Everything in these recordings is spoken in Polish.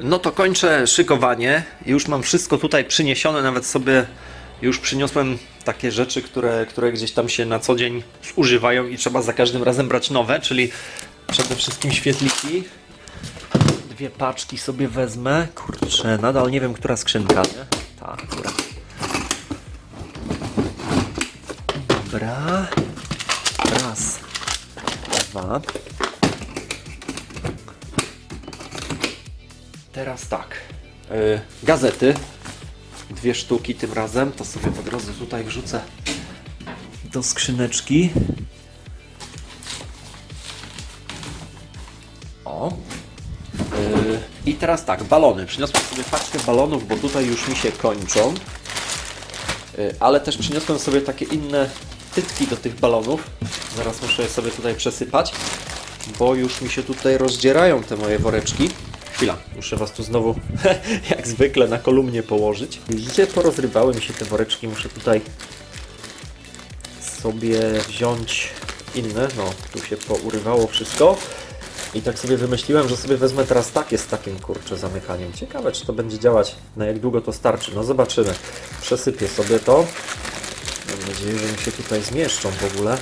No to kończę szykowanie. Już mam wszystko tutaj przyniesione, nawet sobie już przyniosłem takie rzeczy, które, które gdzieś tam się na co dzień używają i trzeba za każdym razem brać nowe, czyli przede wszystkim świetliki. Dwie paczki sobie wezmę. Kurczę, nadal nie wiem, która skrzynka, nie? Ta, która. Dobra. Raz. Dwa. Teraz tak. Yy, gazety. Dwie sztuki tym razem. To sobie po drodze tutaj wrzucę do skrzyneczki. O. Yy, I teraz tak, balony. Przyniosłem sobie paczkę balonów, bo tutaj już mi się kończą. Yy, ale też przyniosłem sobie takie inne tytki do tych balonów. Zaraz muszę je sobie tutaj przesypać, bo już mi się tutaj rozdzierają te moje woreczki. Chwila, muszę Was tu znowu, jak zwykle, na kolumnie położyć. Widzicie, porozrywały mi się te woreczki, muszę tutaj sobie wziąć inne. No, tu się pourywało wszystko. I tak sobie wymyśliłem, że sobie wezmę teraz takie z takim kurczę zamykaniem. Ciekawe, czy to będzie działać, na jak długo to starczy. No zobaczymy. Przesypię sobie to. Mam nadzieję, że mi się tutaj zmieszczą w ogóle.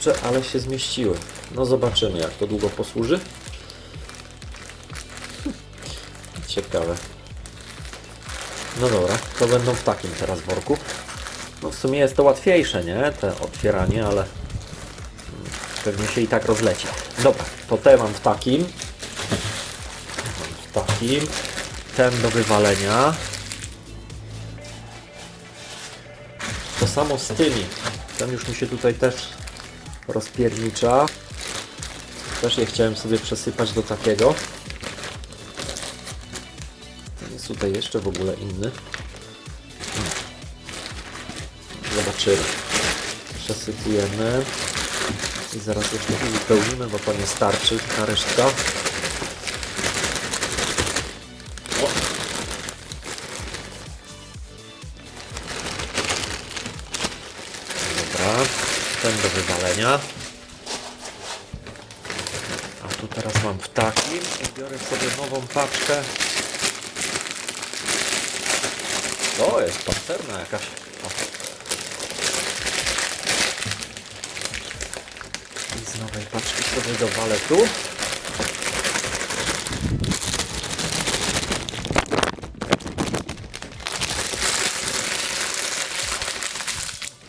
Kurczę, ale się zmieściły. No zobaczymy, jak to długo posłuży. Ciekawe. No dobra, to będą w takim teraz worku. No w sumie jest to łatwiejsze, nie? Te otwieranie, ale pewnie się i tak rozleci. Dobra, to te mam w takim. Mam w takim. Ten do wywalenia. To samo z tymi. Ten już mi się tutaj też rozpiernicza. Też je chciałem sobie przesypać do takiego. Jest tutaj jeszcze w ogóle inny. Zobaczymy. Przesypujemy. I zaraz jeszcze uzupełnimy, bo to nie starczy ta resztka. A tu teraz mam w takim i biorę sobie nową paczkę. To jest pancerna jakaś. O. I z nowej paczki sobie dowalę tu.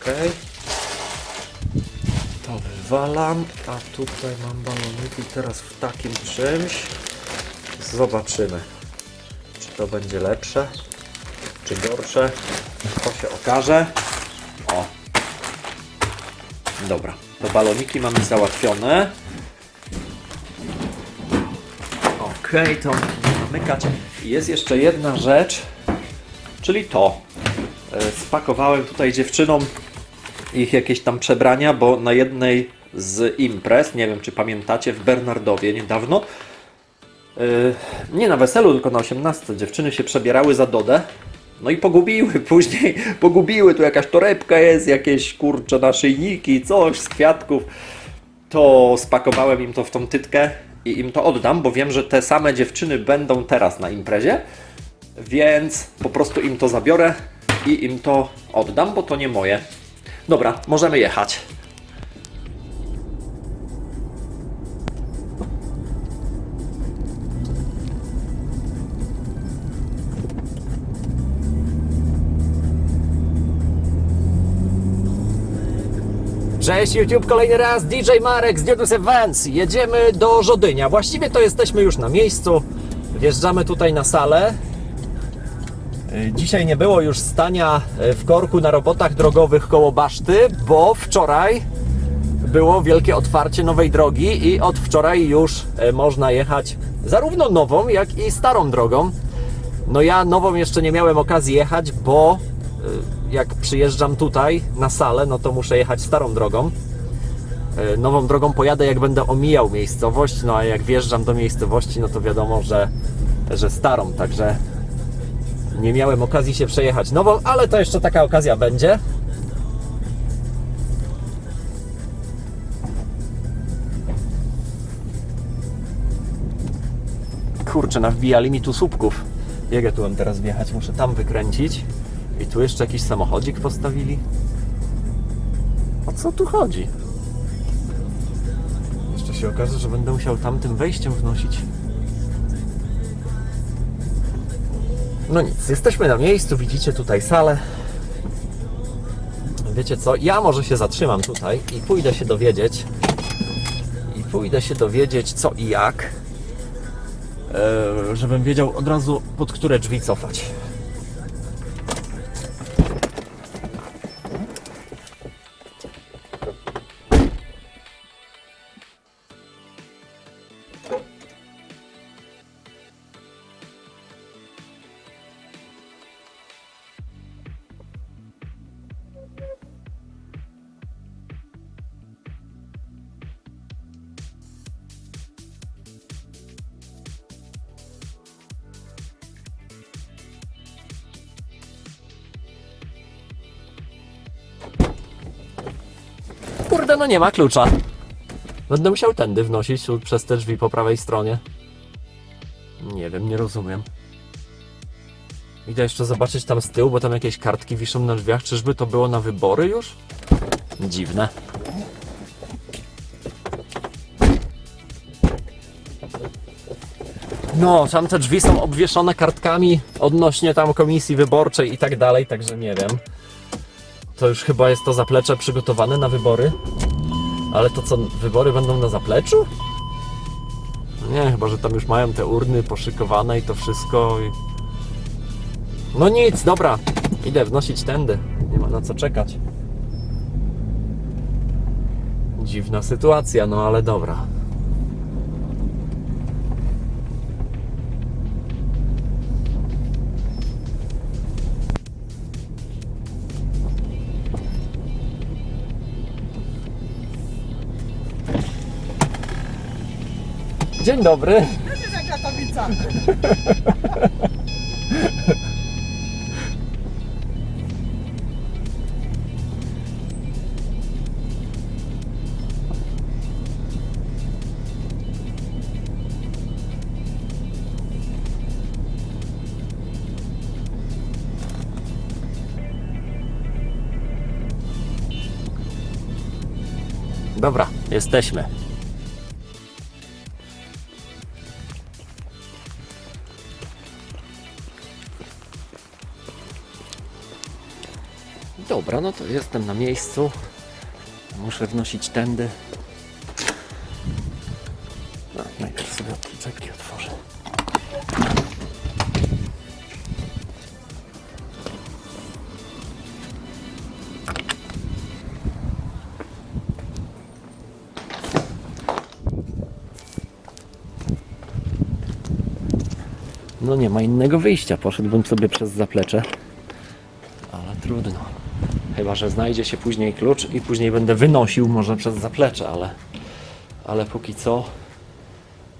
Okej. To wywalam, a tutaj mam baloniki teraz w takim czymś. Zobaczymy, czy to będzie lepsze, czy gorsze. To się okaże. O. Dobra, to baloniki mamy załatwione. Okej, to zamykać. Jest jeszcze jedna rzecz, czyli to. E, Spakowałem tutaj dziewczynom ich jakieś tam przebrania, bo na jednej z imprez, nie wiem czy pamiętacie, w Bernardowie niedawno, yy, nie na weselu, tylko na 18, dziewczyny się przebierały za Dodę. No i pogubiły później, pogubiły, tu jakaś torebka jest, jakieś kurcze naszyjniki, coś z kwiatków. To spakowałem im to w tą tytkę i im to oddam, bo wiem, że te same dziewczyny będą teraz na imprezie, więc po prostu im to zabiorę i im to oddam, bo to nie moje. Dobra, możemy jechać. Cześć YouTube, kolejny raz DJ Marek z Diodus Events. Jedziemy do Żodynia. Właściwie to jesteśmy już na miejscu. Wjeżdżamy tutaj na salę. Y, Dzisiaj nie było już stania y, w korku na robotach drogowych koło Baszty, bo wczoraj było wielkie otwarcie nowej drogi i od wczoraj już y, można jechać zarówno nową, jak i starą drogą. No ja nową jeszcze nie miałem okazji jechać, bo jak przyjeżdżam tutaj na salę, no to muszę jechać starą drogą. Y, Nową drogą pojadę, jak będę omijał miejscowość, no a jak wjeżdżam do miejscowości, no to wiadomo, że, że starą, także Nie miałem okazji się przejechać nową, ale to jeszcze taka okazja będzie. Kurczę, nawbijali mi tu słupków. Jak ja tu mam teraz wjechać? Muszę tam wykręcić. I tu jeszcze jakiś samochodzik postawili. O co tu chodzi? Jeszcze się okaże, że będę musiał tamtym wejściem wnosić. No nic, jesteśmy na miejscu, widzicie tutaj salę. Wiecie co, ja może się zatrzymam tutaj i pójdę się dowiedzieć. I pójdę się dowiedzieć co i jak. E, żebym wiedział od razu pod które drzwi cofać. Nie ma klucza. Będę musiał tędy wnosić przez te drzwi po prawej stronie. Nie wiem, nie rozumiem. Idę jeszcze zobaczyć tam z tyłu, bo tam jakieś kartki wiszą na drzwiach. Czyżby to było na wybory już? Dziwne. No, tam te drzwi są obwieszone kartkami odnośnie tam komisji wyborczej i tak dalej, także nie wiem. To już chyba jest to zaplecze przygotowane na wybory. Ale to co, wybory będą na zapleczu? Nie, chyba, że tam już mają te urny poszykowane i to wszystko. I... No nic, dobra. Idę wnosić tędy. Nie ma na co czekać. Dziwna sytuacja, no ale dobra. Dzień dobry. Dobra, jesteśmy. Dobra, no to jestem na miejscu. Muszę wnosić tędy. No, najpierw sobie przyczepki otworzę. No nie ma innego wyjścia. Poszedłbym sobie przez zaplecze. Ale trudno. Chyba, że znajdzie się później klucz i później będę wynosił może przez zaplecze, ale, ale póki co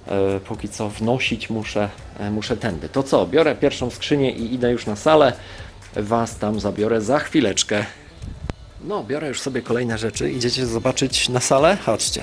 e, póki co wnosić muszę, e, muszę tędy. To co, biorę pierwszą skrzynię i idę już na salę. Was tam zabiorę za chwileczkę. No, biorę już sobie kolejne rzeczy. Idziecie zobaczyć na salę? Chodźcie.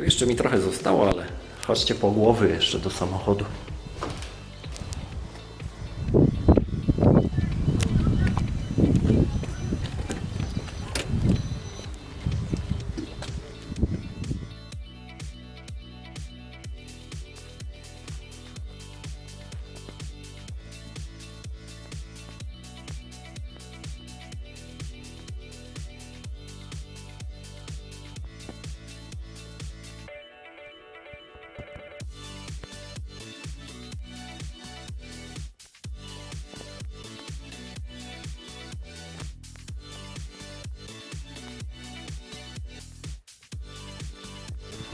Tu jeszcze mi trochę zostało, ale chodźcie po głowy jeszcze do samochodu.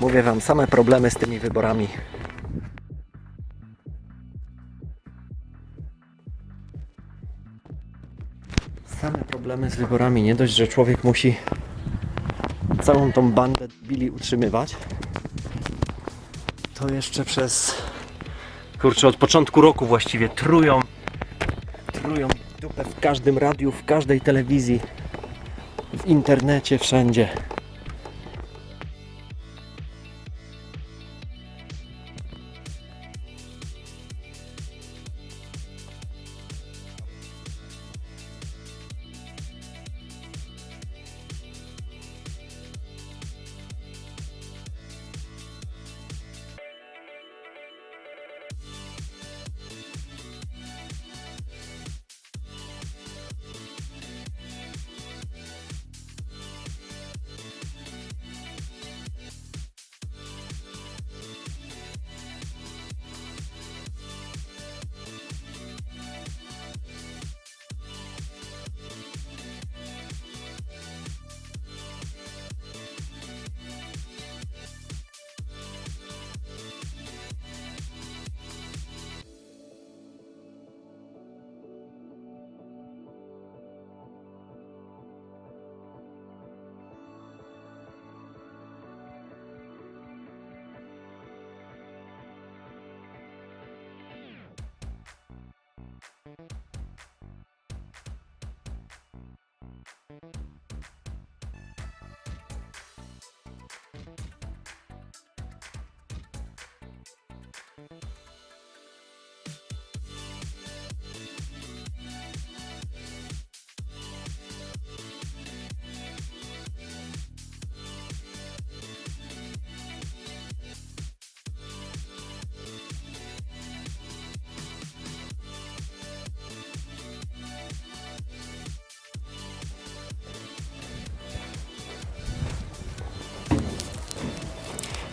Mówię wam, same problemy z tymi wyborami. Same problemy z wyborami. Nie dość, że człowiek musi całą tą bandę bili utrzymywać, to jeszcze przez kurczę, od początku roku właściwie trują trują dupę w każdym radiu, w każdej telewizji, w internecie, wszędzie.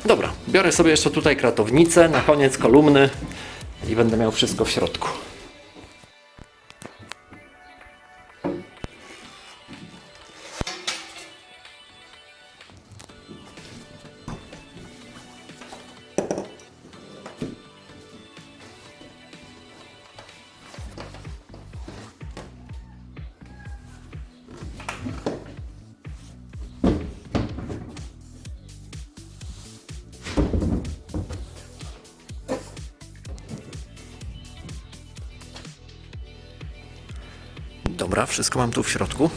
Dobra, biorę sobie jeszcze tutaj kratownicę, na koniec kolumny i będę miał wszystko w środku. Wszystko mam tu w środku.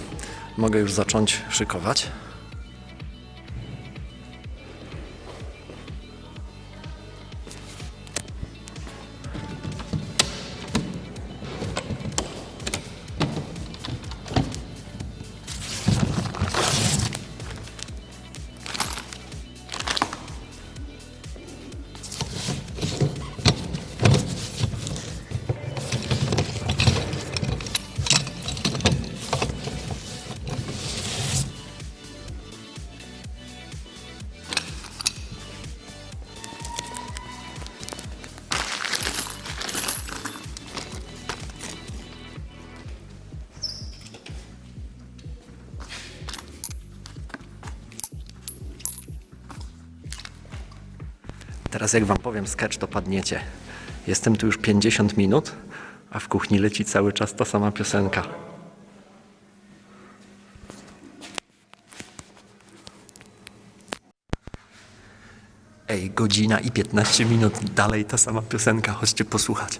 Mogę już zacząć szykować. Teraz jak wam powiem sketch, to padniecie. Jestem tu już 50 minut, a w kuchni leci cały czas ta sama piosenka. Ej, godzina i 15 minut dalej ta sama piosenka, chodźcie posłuchać.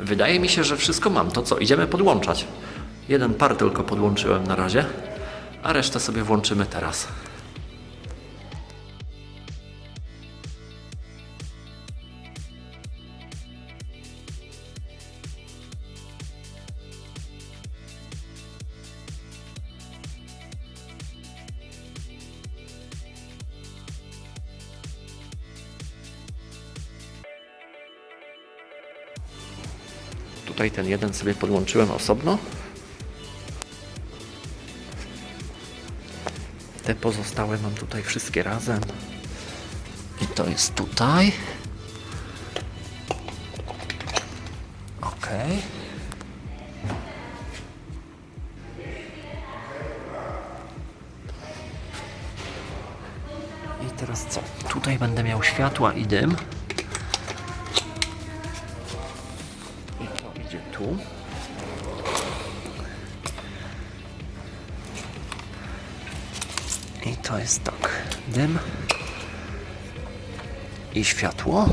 Wydaje mi się, że wszystko mam. To co, idziemy podłączać. Jeden par tylko podłączyłem na razie, a resztę sobie włączymy teraz. Ten jeden sobie podłączyłem osobno. Te pozostałe mam tutaj wszystkie razem. I to jest tutaj. Ok. I teraz co? Tutaj będę miał światła i dym. To jest tak. Dym. I światło.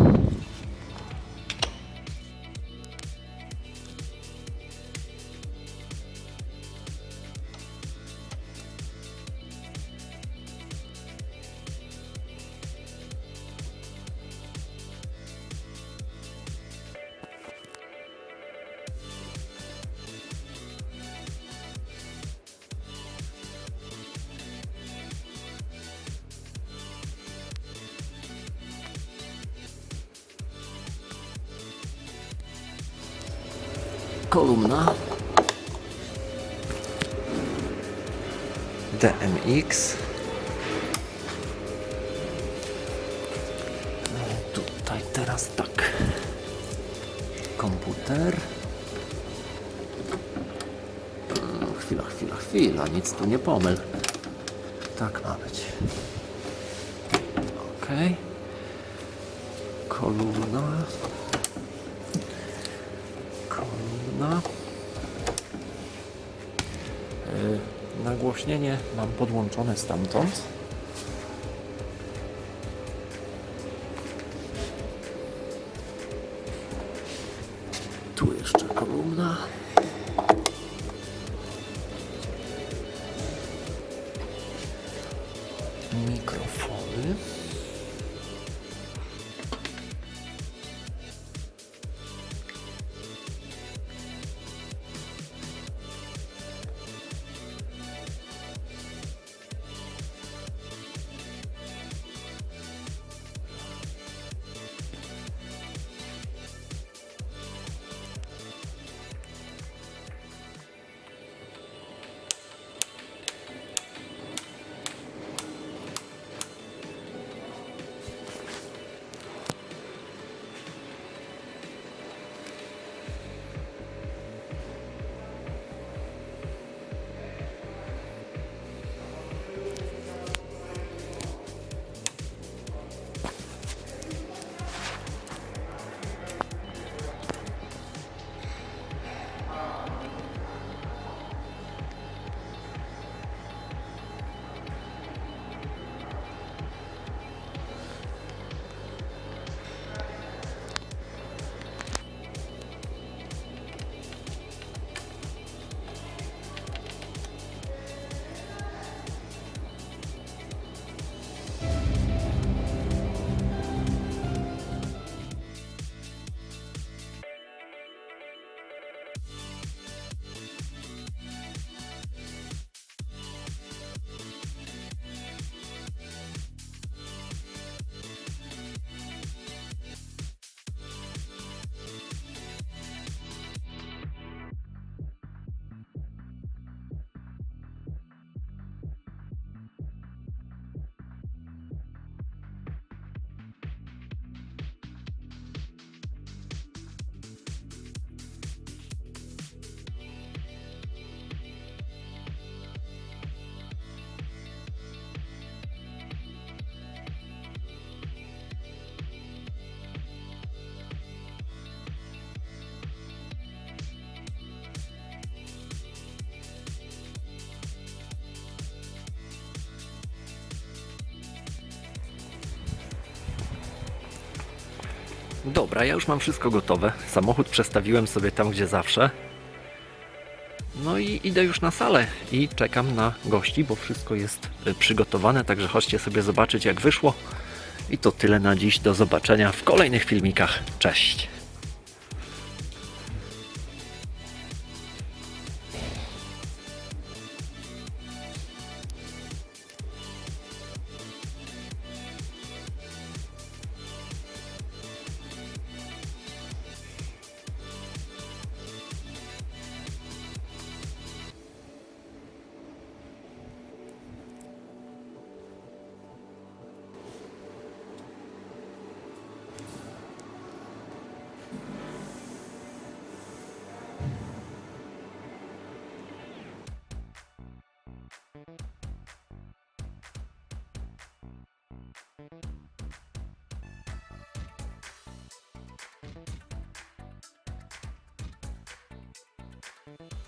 Teraz tak. Komputer. Mm, chwila, chwila, chwila nic tu nie pomyl. Tak ma być. Ok kolumna. Kolumna. Yy, Nagłośnienie mam podłączone stamtąd. Dobra, ja już mam wszystko gotowe. Samochód przestawiłem sobie tam, gdzie zawsze. No i idę już na salę i czekam na gości, bo wszystko jest y, przygotowane, także chodźcie sobie zobaczyć jak wyszło. I to tyle na dziś. Do zobaczenia w kolejnych filmikach. Cześć! Bye.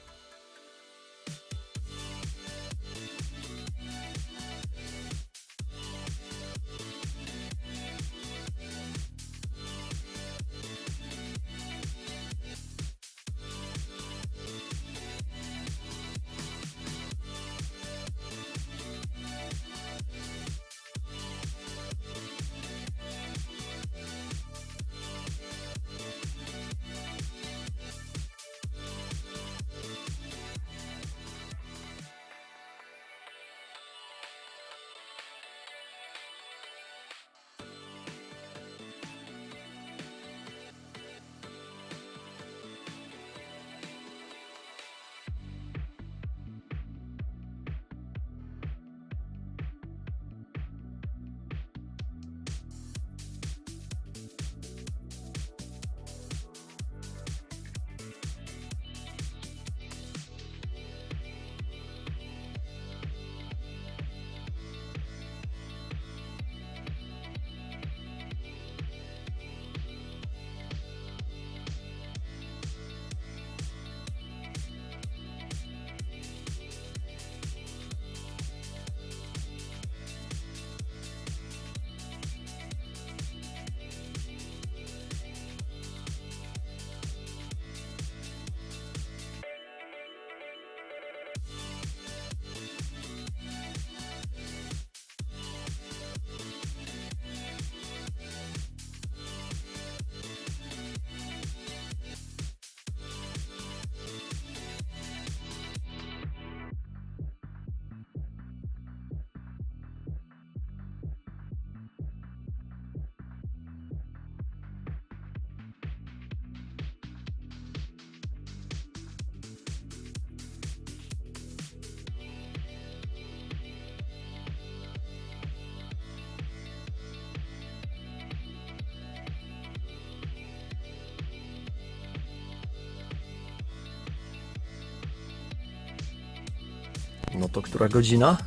No to która godzina?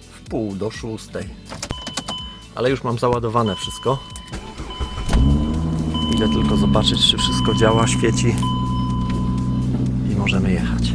W pół do szóstej. Ale już mam załadowane wszystko. Idę tylko zobaczyć, czy wszystko działa, świeci i możemy jechać.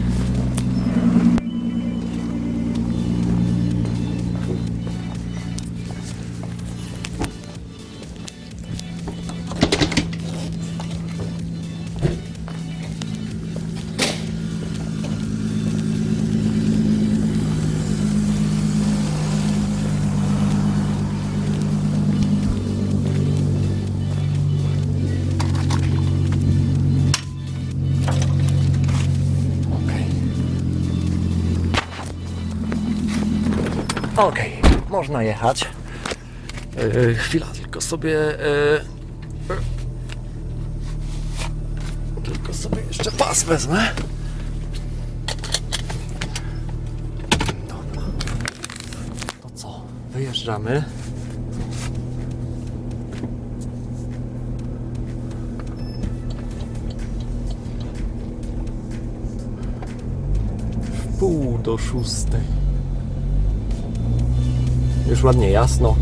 Okej, można jechać. Yy, chwila, tylko sobie. Yy, tylko sobie jeszcze pas wezmę. Dobra. To co? Wyjeżdżamy. W pół do szóstej. Już ładnie jasno.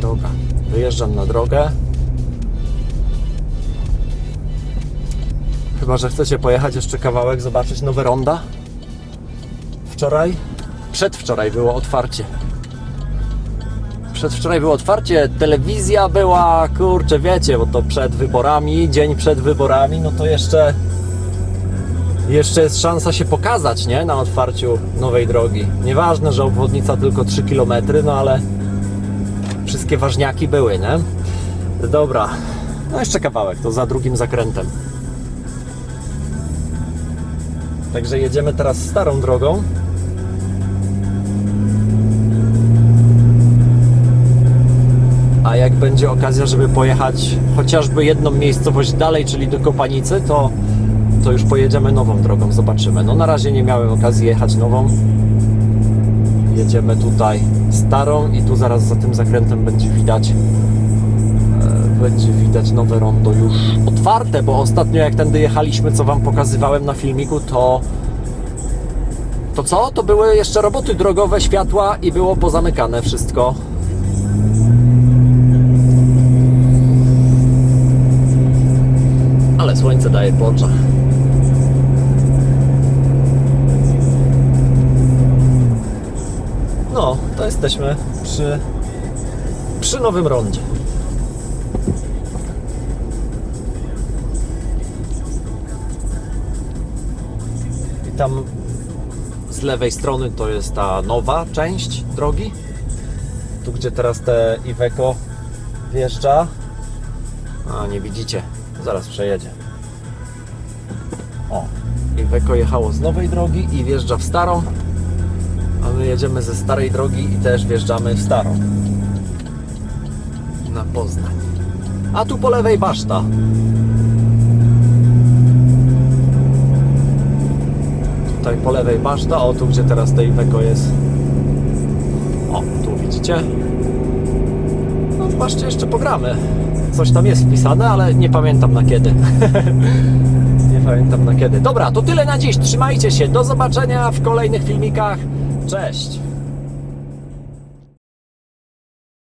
Dobra, wyjeżdżam na drogę. Chyba, że chcecie pojechać jeszcze kawałek, zobaczyć nowe ronda. Wczoraj Przedwczoraj było otwarcie. Przedwczoraj było otwarcie, telewizja była, kurczę, wiecie, bo to przed wyborami, dzień przed wyborami, no to jeszcze jeszcze jest szansa się pokazać, nie? Na otwarciu nowej drogi. Nieważne, że obwodnica tylko 3 km, no ale wszystkie ważniaki były, nie? Dobra. No jeszcze kawałek, to za drugim zakrętem. Także jedziemy teraz starą drogą. A jak będzie okazja, żeby pojechać chociażby jedną miejscowość dalej, czyli do Kopanicy, to, to już pojedziemy nową drogą, zobaczymy. No na razie nie miałem okazji jechać nową. Jedziemy tutaj starą i tu zaraz za tym zakrętem będzie widać e, będzie widać nowe rondo już otwarte, bo ostatnio jak tędy jechaliśmy, co Wam pokazywałem na filmiku, to to co? To były jeszcze roboty drogowe, światła i było pozamykane wszystko. Ale słońce daje po oczach. No, to jesteśmy przy, przy nowym rondzie. I tam z lewej strony to jest ta nowa część drogi. Tu gdzie teraz te Iveco wjeżdża. A nie widzicie, zaraz przejedzie. O, Iveco jechało z nowej drogi i wjeżdża w starą. A my jedziemy ze starej drogi i też wjeżdżamy w starą. Na Poznań. A tu po lewej baszta. Tutaj po lewej baszta, o tu gdzie teraz tej Iveco jest. O, tu widzicie. No w baszcie jeszcze pogramy. Coś tam jest wpisane, ale nie pamiętam na kiedy. nie pamiętam na kiedy. Dobra, to tyle na dziś. Trzymajcie się. Do zobaczenia w kolejnych filmikach. Cześć.